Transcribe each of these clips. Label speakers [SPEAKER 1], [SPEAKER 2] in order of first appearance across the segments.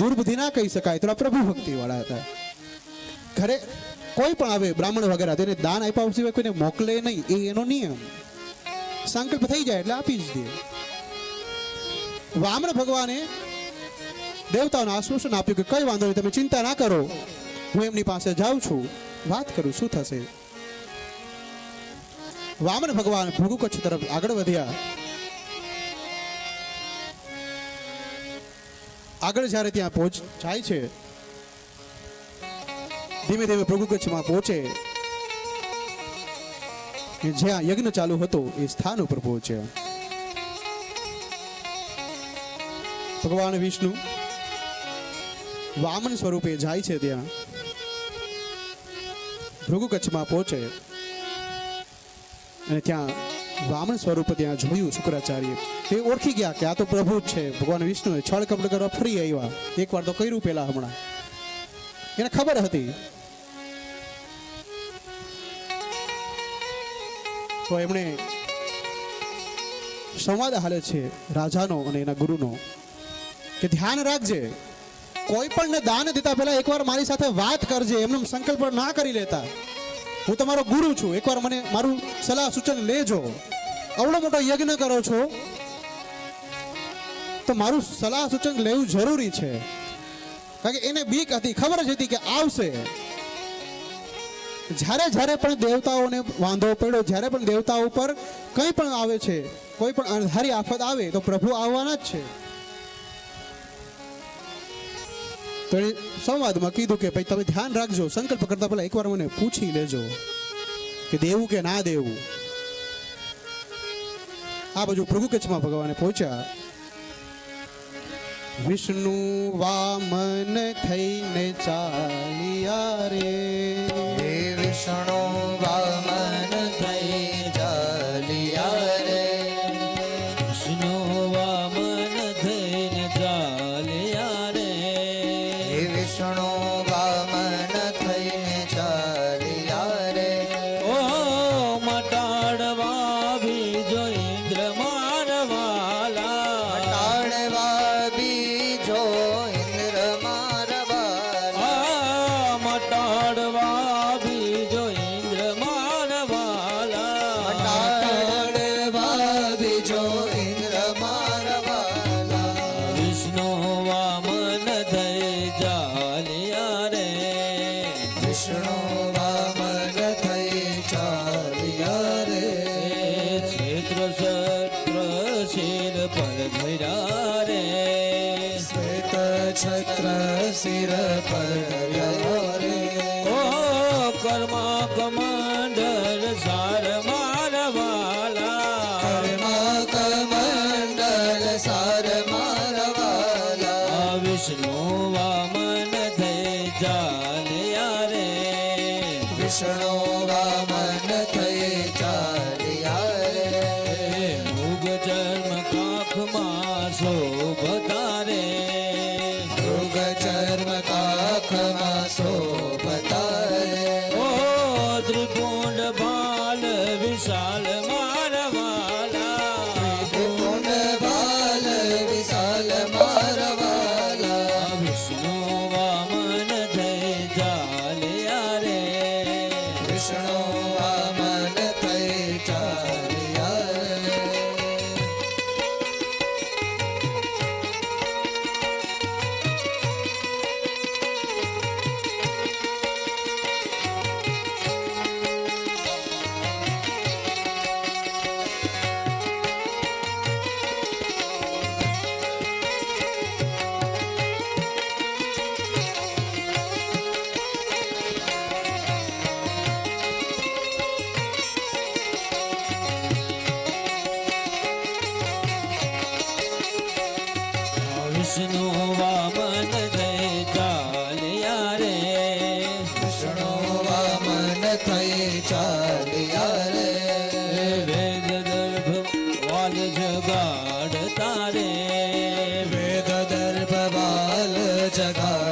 [SPEAKER 1] દુર્બુદ્ધિ ના કહી શકાય. થોડા પ્રભુ ભક્તિ વાળા હતા. ઘરે કોઈ પણ આવે, બ્રાહ્મણ વગેરે તેને દાન આપ્યા સિવાય કોઈને મોકલે નહીં. એ એનો નિયમ. સંકલ્પ થઈ જાય એટલે આપી જ દે. વામન ભગવાને દેવતાઓને આશ્વાસન આપ્યું કે કઈ વાંધો નહીં, તમે ચિંતા ના કરો. હું એમની પાસે જાઉં છું. વાત કરું, શું થશે? વામન ભગવાન ભૃગુ કચ્છ તરફ આગળ વધ્યા. આગળ જ્યારે ત્યાં પહોંચ જાય છે, ધીમે ધીમે પ્રભુ કચ્છમાં પહોંચે. જ્યાં યજ્ઞ ચાલુ હતો, એ સ્થાન ઉપર પહોંચ્યા. ભગવાન વિષ્ણુ વામન સ્વરૂપે જાય છે ત્યાં. ભૃગુ કચ્છમાં પહોંચે. અને ત્યાં વામન સ્વરૂપ ત્યાં જોયું શુક્રાચાર્ય. એ ઓળખી ગયા કે આ તો પ્રભુ જ છે. ભગવાન વિષ્ણુએ છળ કપડ કરવા ફરી આવ્યા. એકવાર તો કર્યું પેલા હમણાં. એને ખબર હતી. તો એમણે સંવાદ હાલે છે રાજાનો અને એના ગુરુનો કે ધ્યાન રાખજે. કોઈ પણ ને દાન દેતા પહેલા એકવાર મારી સાથે વાત કરજે. એમને સંકલ્પ ના કરી લેતા. હું તમારો ગુરુ છું. એકવાર મને મારું સલાહ સૂચન લેજો. અવડો મોટો યજ્ઞ કરો છો, તો મારું સલાહ સૂચન લેવું જરૂરી છે. કારણ કે એને બીક હતી, ખબર જ હતી કે આવશે. જ્યારે જ્યારે પણ દેવતાઓને વાંધો પડ્યો, જ્યારે પણ દેવતાઓ ઉપર કંઈ પણ આવે છે, કોઈ પણ અણધારી આફત આવે, તો પ્રભુ આવવાના જ છે. તો એણે સંવાદમાં કીધું કે ભાઈ, તમે ધ્યાન રાખજો. સંકલ્પ કરતા પહેલા એકવાર મને પૂછી લેજો કે દેવું કે ના દેવું. આ બાજુ પ્રભુ કચ્છમાં ભગવાને પહોંચ્યા. વિષ્ણુ વામન થઈને ચાલ્યા રે.
[SPEAKER 2] વિષ્ણુ વામન થઈ ચાલ્યા રે.
[SPEAKER 3] વિષ્ણુ વામન થઈને ચાલ્યા રે.
[SPEAKER 2] વિષ્ણુ
[SPEAKER 3] પર ધર્યા રે.
[SPEAKER 2] શ્વેત છત્ર શિર પર ધર્યા રે.
[SPEAKER 3] ઓ કર્મ કમંડળ સાર મારવાલા.
[SPEAKER 2] કર્મ કમંડલ સાર મારવાલા.
[SPEAKER 3] વિષ્ણુ વામન થઈ ચાલ્યા રે.
[SPEAKER 2] વિષ્ણુ त्रिकोण बाल
[SPEAKER 3] विशाल વિષ્ણુ વામન થઈ ચાલ્યા રે
[SPEAKER 2] વિષ્ણુ વામન થઈ ચાલ્યા રે
[SPEAKER 3] વેદ દર્ભ વાલ જગાડતા રે
[SPEAKER 2] વેદ દર્ભ
[SPEAKER 3] વાલ
[SPEAKER 2] જગાડતા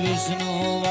[SPEAKER 2] Vishnu